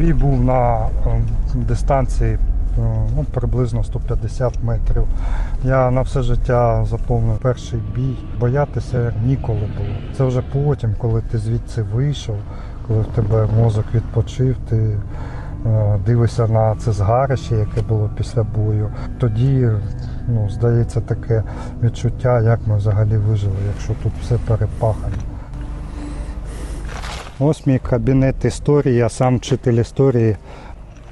Бій був на е, дистанції е, ну, приблизно 150 метрів. Я на все життя заповнив перший бій. Боятися ніколи було. Це вже потім, коли ти звідси вийшов, коли в тебе мозок відпочив, ти е, дивишся на це згарище, яке було після бою. Тоді ну, здається таке відчуття, як ми взагалі вижили, якщо тут все перепахано. Ось мій кабінет історії, я сам вчитель історії.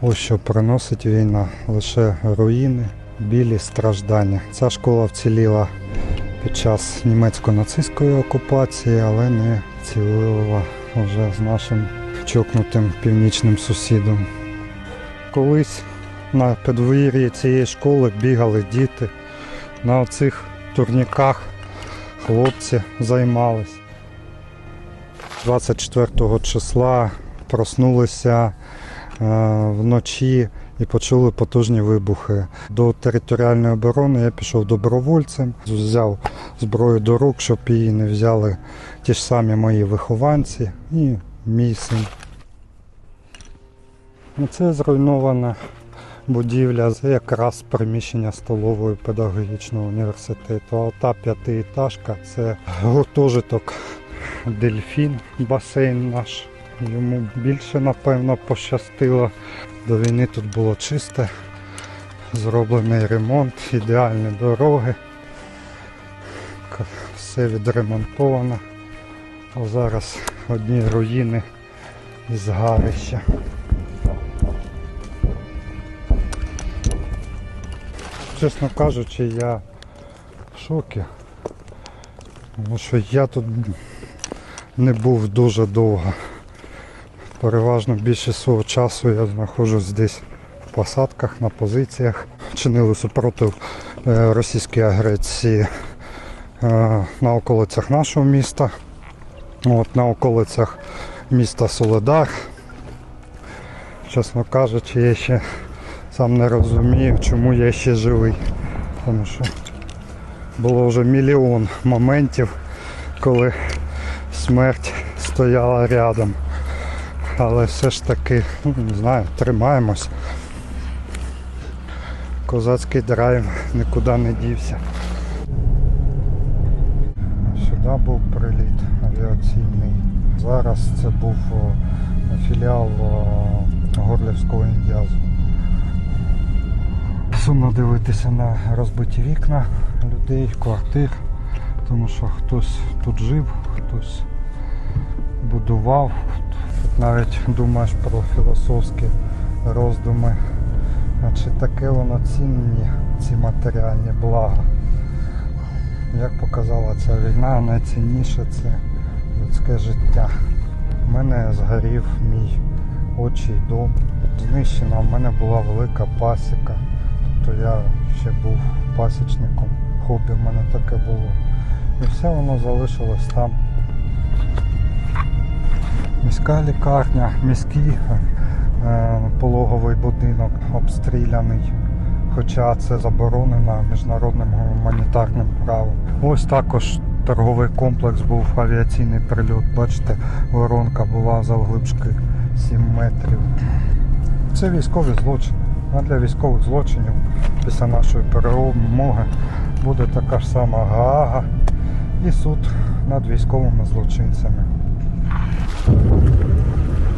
Ось що приносить війна, лише руїни, білі страждання. Ця школа вціліла під час німецько-нацистської окупації, але не вцілила вже з нашим чокнутим північним сусідом. Колись на подвір'ї цієї школи бігали діти. На оцих турніках хлопці займались. 24 числа проснулися е, вночі і почули потужні вибухи. До територіальної оборони я пішов добровольцем, взяв зброю до рук, щоб її не взяли ті ж самі мої вихованці і мій син. Це зруйнована будівля, це якраз приміщення столової педагогічного університету. А та п'ятиэтажка це гуртожиток дельфін, басейн наш. Йому більше, напевно, пощастило. До війни тут було чисте, зроблений ремонт, ідеальні дороги. Все відремонтовано. А зараз одні руїни і згарища. Чесно кажучи, я в шокі. Тому що я тут не був дуже довго. Переважно більшість свого часу я знаходжусь десь в посадках, на позиціях. Чинили супротив е, російської агресії е, на околицях нашого міста, от, на околицях міста Соледар. Чесно кажучи, я ще сам не розумію, чому я ще живий. Тому що було вже мільйон моментів, коли смерть стояла рядом. Але все ж таки, ну, не знаю, тримаємось. Козацький драйв нікуди не дівся. Сюди був приліт авіаційний. Зараз це був філіал Горлівського індіазу. Сумно дивитися на розбиті вікна людей, квартир, тому що хтось тут жив, хтось будував. Тут навіть думаєш про філософські роздуми. А таке воно цінні, ці матеріальні блага? Як показала ця війна, найцінніше це людське життя. У мене згорів мій отчий дом. Знищена, в мене була велика пасіка. Тобто я ще був пасічником. Хобі в мене таке було. І все воно залишилось там. Міська лікарня, міський е, пологовий будинок обстріляний. Хоча це заборонено міжнародним гуманітарним правом. Ось також торговий комплекс був авіаційний прильот. Бачите, воронка була завглибшки 7 метрів. Це військові злочини. А для військових злочинів після нашої перемоги буде така ж сама Гаага і суд над військовими злочинцями.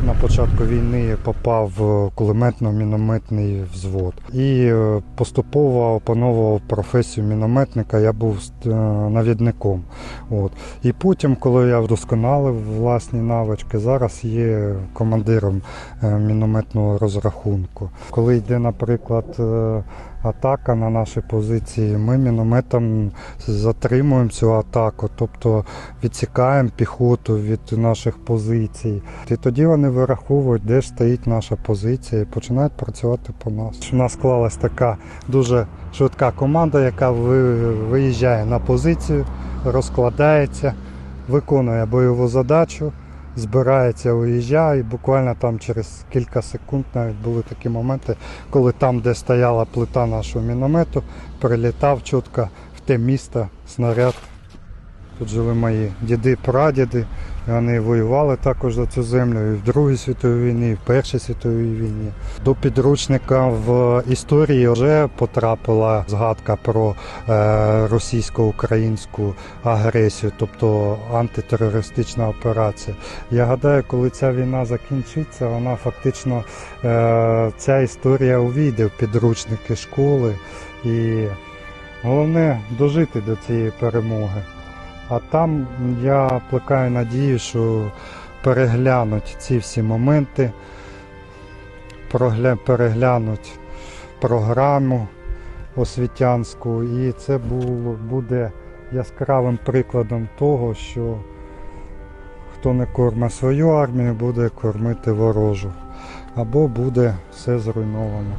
На початку війни попав в кулеметно-мінометний взвод і е, поступово опановував професію мінометника. Я був е, навідником. От. І потім, коли я вдосконалив власні навички, зараз є командиром е, мінометного розрахунку. Коли йде, наприклад, е, атака на наші позиції, ми мінометом затримуємо цю атаку, тобто відсікаємо піхоту від наших позицій. І тоді вони вираховують, де стоїть наша позиція, і починають працювати по нас. У нас склалась така дуже швидка команда, яка виїжджає на позицію, розкладається, виконує бойову задачу, збирається, уїжджає, і буквально там через кілька секунд навіть були такі моменти, коли там, де стояла плита нашого міномету, прилітав чітко в те місто снаряд Тут жили мої діди, прадіди. Вони воювали також за цю землю і в Другій світовій війні, і в Першій світовій війні. До підручника в історії вже потрапила згадка про е, російсько-українську агресію, тобто антитерористична операція. Я гадаю, коли ця війна закінчиться, вона фактично е, ця історія увійде в підручники школи. І головне дожити до цієї перемоги. А там я плекаю надію, що переглянуть ці всі моменти, переглянуть програму освітянську, і це було, буде яскравим прикладом того, що хто не корме свою армію, буде кормити ворожу, або буде все зруйновано.